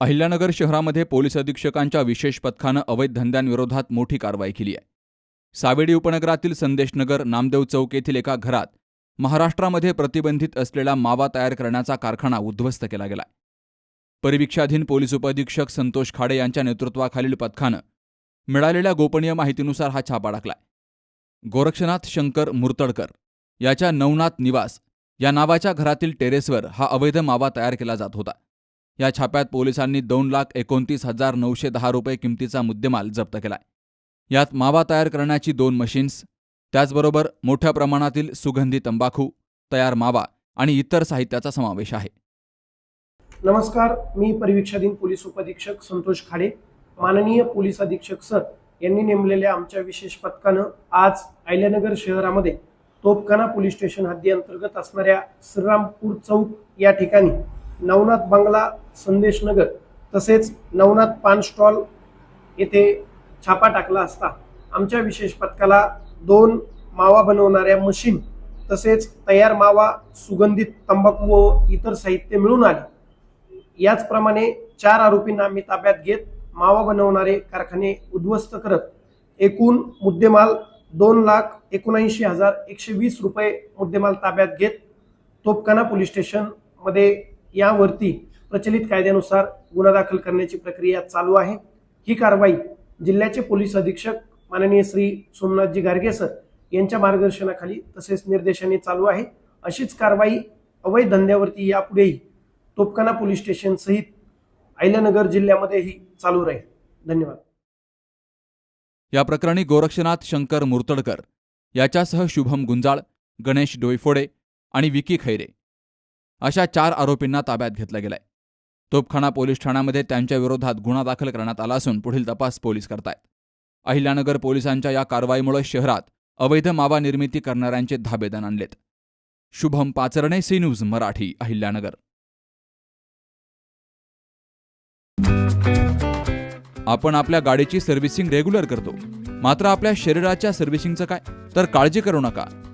अहिल्यानगर शहरामध्ये पोलीस अधीक्षकांच्या विशेष पथकानं अवैध धंद्यांविरोधात मोठी कारवाई केली आहे. सावेडी उपनगरातील संदेशनगर नामदेव चौक येथील एका घरात महाराष्ट्रामध्ये प्रतिबंधित असलेला मावा तयार करण्याचा कारखाना उद्ध्वस्त केला गेला परिवीक्षाधीन पोलीस उपअधीक्षक संतोष खाडे यांच्या नेतृत्वाखालील पथकानं मिळालेल्या गोपनीय माहितीनुसार हा छापा टाकलाय गोरक्षनाथ शंकर मुर्तडकर याच्या नवनाथ निवास या नावाच्या घरातील टेरेसवर हा अवैध मावा तयार केला जात होता. या छाप्यात पोलिसांनी दोन लाख एकोणतीस हजार नऊशे दहा रुपये किमतीचा मुद्देमाल जप्त केलाय. यात मावा तयार करण्याची दोन मशीन्स त्याचबरोबर मोठ्या प्रमाणातील सुगंधी तंबाखू तयार मावा आणि इतर साहित्याचा समावेश आहे. नमस्कार मी परिवीक्षाधीन पोलीस उपअधीक्षक संतोष खाडे. माननीय पोलीस अधीक्षक सर यांनी नेमलेल्या आमच्या विशेष पथकानं आज अहिल्यानगर शहरामध्ये तोपखाना पोलीस स्टेशन हद्दीअंतर्गत असणाऱ्या श्रीरामपूर चौक या ठिकाणी नवनाथ बंगला संदेशनगर तसेच नवनाथ पान स्टॉल येथे छापा टाकला असता. आमच्या विशेष पथकाला दोन मावा बनवणाऱ्या मशीन तसेच तयार मावा सुगंधित तंबाखू व इतर साहित्य मिळून आले. याचप्रमाणे चार आरोपींना आम्ही ताब्यात घेत मावा बनवणारे कारखाने उद्ध्वस्त करत एकूण मुद्देमाल दोन लाख एकोणऐंशी हजार एकशे वीस रुपये मुद्देमाल ताब्यात घेत तोपखाना पोलीस स्टेशनमध्ये यावरती प्रचलित कायद्यानुसार गुन्हा दाखल करण्याची प्रक्रिया चालू आहे. ही कारवाई जिल्ह्याचे पोलीस अधीक्षक माननीय श्री सोमनाथजी गार्गे सर यांच्या मार्गदर्शनाखाली तसेच निर्देशाने चालू आहे. अशीच कारवाई अवैध धंद्यावरती यापुढेही तोपखाना पोलीस स्टेशन सहित अहिल्यानगर जिल्ह्यामध्येही चालू राहील. धन्यवाद. या प्रकरणी गोरक्षनाथ शंकर मुर्तडकर याच्यासह शुभम गुंजाळ गणेश डोईफोडे आणि विकी खैरे अशा चार आरोपींना ताब्यात घेतला गेलाय. तोपखाना पोलीस ठाण्यामध्ये त्यांच्या विरोधात गुन्हा दाखल करण्यात आला असून पुढील तपास पोलीस करतायत. अहिल्यानगर पोलिसांच्या या कारवाईमुळे शहरात अवैध मावा निर्मिती करणाऱ्यांचे धाबेदन आणलेत. Shubham Pacharne C news Marathi Ahilyanagar. आपण आपल्या गाडीची सर्व्हिसिंग रेग्युलर करतो. मात्र आपल्या शरीराच्या सर्व्हिसिंगचं काय? तर काळजी करू नका.